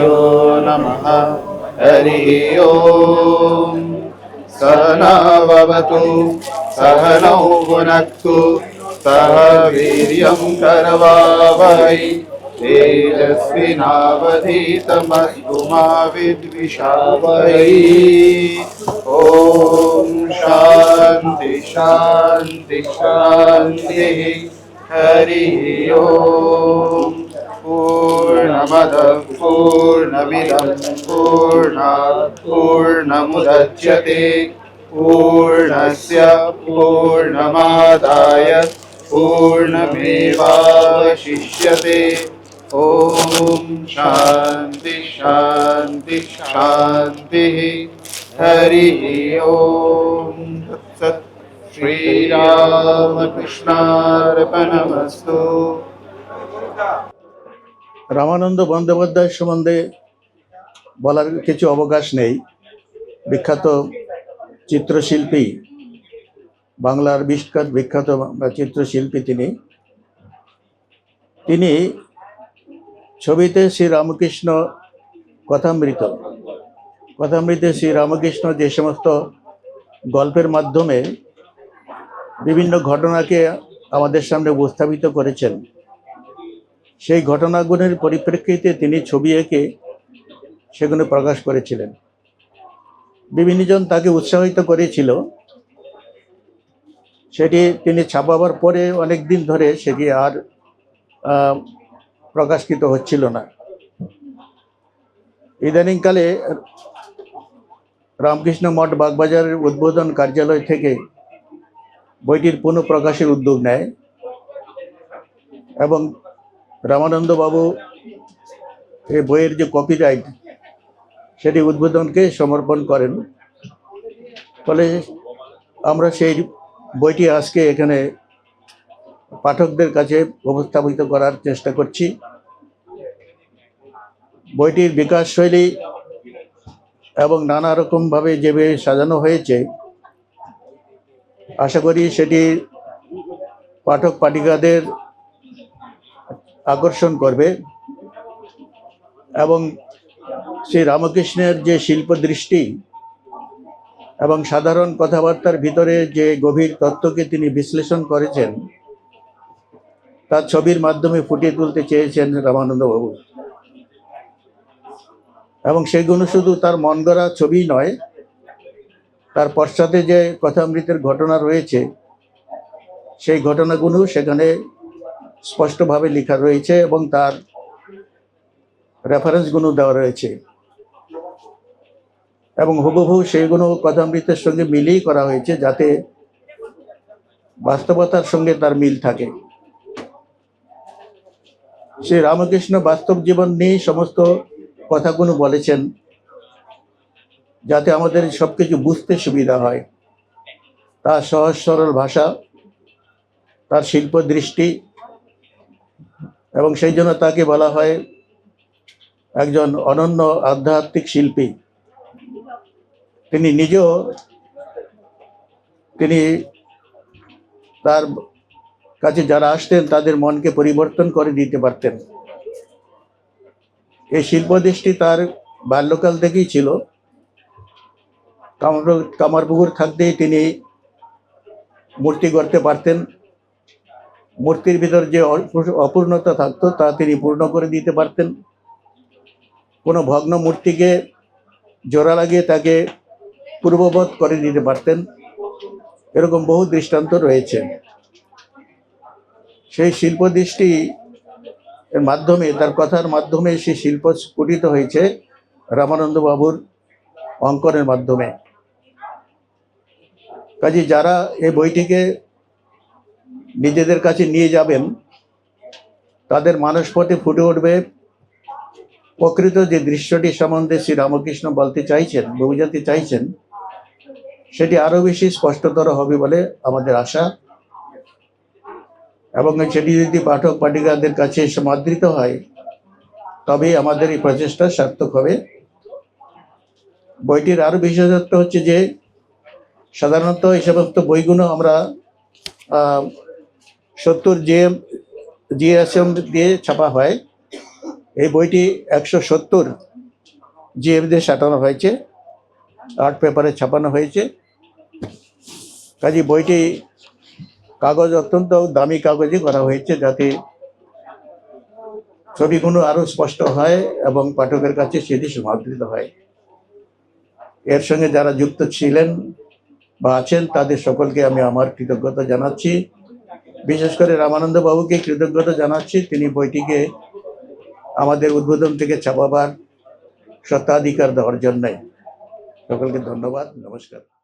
नमः। हरिः ॐ सहनावतु, सहनौ भुनक्तु सह वीर्यं करवावहै। तेजस्विनावधीतमस्तु मा विद्विषावहै। ॐ शान्ति शान्ति, शान्तिः। हरिः ॐ पूर्णमदः पूर्णमिदं पूर्णात् पूर्णमुदच्यते पूर्णस्य पूर्णमादाय पूर्णमेवावशिष्यते। ॐ शान्ति शान्ति, शान्तिः। हरिः ॐ तत्सत् श्रीरामकृष्णार्पणमस्तु। রামানন্দ বন্দ্যোপাধ্যায় সম্বন্ধে বলার কিছু অবকাশ নেই। বিখ্যাত চিত্রশিল্পী, বাংলার বিখ্যাত বিখ্যাত চিত্রশিল্পী তিনি। তিনি ছবিতে শ্রী রামকৃষ্ণ কথামৃত। কথামৃতে শ্রী রামকৃষ্ণ যে সমস্ত গল্পের মাধ্যমে বিভিন্ন ঘটনাকে আমাদের সামনে উপস্থাপিত করেছেন। সেই ঘটনাগুলির পরিপ্রেক্ষিতে তিনি ছবি এঁকে সেগুলো প্রকাশ করেছিলেন। বিভিন্নজন তাকে উৎসাহিত করেছিল। সেটি তিনি ছাপাবার পরে অনেক দিন ধরে সেটি আর আহ, প্রকাশিত হচ্ছিল না। ইদানিংকালে রামকৃষ্ণ মঠ বাগবাজারের উদ্বোধন কার্যালয় থেকে বইটির পুনঃপ্রকাশের উদ্যোগ নেয় এবং রামানন্দ বাবু এই বইয়ের যে কপিরাইট সেটি উদ্বোধনকে সমর্পণ করেন। ফলে আমরা সেই বইটি আজকে এখানে পাঠকদের কাছে উপস্থাপিত করার চেষ্টা করছি। বইটির বিকাশ শৈলী এবং নানা রকমভাবে যেভাবে সাজানো হয়েছে, আশা করি সেটি পাঠক পাঠিকাদের আকর্ষণ করবে এবং শ্রী রামকৃষ্ণের যে শিল্প দৃষ্টি এবং সাধারণ কথাবার্তার ভিতরে যে গভীর তত্ত্বকে তিনি বিশ্লেষণ করেছেন, তার ছবির মাধ্যমে ফুটিয়ে তুলতে চেয়েছেন রামানন্দবাবু। এবং সেগুলো শুধু তার মন গড়া ছবি নয়, তার পশ্চাতে যে কথামৃতের ঘটনা রয়েছে, সেই ঘটনাগুলো সেখানে স্পষ্টভাবে লেখা রয়েছে এবং তার রেফারেন্সগুলো দেওয়া রয়েছে। এবং হুবহু সেইগুলো কথামৃতের সঙ্গে মিলেই করা হয়েছে যাতে বাস্তবতার সঙ্গে তার মিল থাকে। শ্রী রামকৃষ্ণ বাস্তব জীবন নিয়ে সমস্ত কথাগুলো বলেছেন যাতে আমাদের সব কিছু বুঝতে সুবিধা হয়। তার সহজ সরল ভাষা, তার শিল্প দৃষ্টি এবং সেই জন্য তাকে বলা হয় একজন অনন্য আধ্যাত্মিক শিল্পী। তিনি নিজেও তিনি তার কাছে যারা আসতেন, তাদের মনকে পরিবর্তন করে দিতে পারতেন। এই শিল্প দৃষ্টি তার বাল্যকাল থেকেই ছিল। কামার কামারপুকুর থাকতেই তিনি মূর্তি গড়তে পারতেন। মূর্তির ভিতর যে অপূ- অপূর্ণতা থাকতো, তা তিনি পূর্ণ করে দিতে পারতেন। কোনো ভগ্ন মূর্তিকে জোড়া লাগিয়ে তাকে পূর্ববৎ করে দিতে পারতেন। এরকম বহু দৃষ্টান্ত রয়েছে। সেই শিল্প দৃষ্টি এর মাধ্যমে, তার কথার মাধ্যমে সেই শিল্প স্ফুটিত হয়েছে রামানন্দ বাবুর অঙ্কনের মাধ্যমে। কাজে যারা এই বইটিকে নিজেদের কাছে নিয়ে যাবেন, তাদের মানসপটে ফুটে উঠবে। প্রকৃত যে দৃশ্যটি সম্বন্ধে শ্রী রামকৃষ্ণ বলতে চাইছেন, বোঝাতে চাইছেন, সেটি আরও বেশি স্পষ্টতর হবে বলে আমাদের আশা। এবং সেটি যদি পাঠক পাঠিকাদের কাছে সমাদৃত হয়, তবেই আমাদের এই প্রচেষ্টা সার্থক হবে। বইটির আরও বিশেষত্ব হচ্ছে যে, সাধারণত এই সমস্ত বইগুলো আমরা সত্তর জি জিএম, জিএসএম দিয়ে ছাপা হয়। এই বইটি একশো সত্তর জিএফ দিয়ে সাটানো হয়েছে। আর্ট পেপারে ছাপানো হয়েছে। কাজে বইটি কাগজ অত্যন্ত দামি কাগজে করা হয়েছে যাতে ছবিগুলো আরও স্পষ্ট হয় এবং পাঠকের কাছে সেটি সমাদৃত হয়। এর সঙ্গে যারা যুক্ত ছিলেন বা আছেন, তাদের সকলকে আমি আমার কৃতজ্ঞতা জানাচ্ছি। বিশেষ করে রামানন্দ বাবুকে কৃতজ্ঞতা জানাচ্ছি। তিনি বইটিকে আমাদের উদ্বোধন থেকে ছাপাবার স্বত্বাধিকার দেওয়ার জন্যই সকলকে ধন্যবাদ, নমস্কার।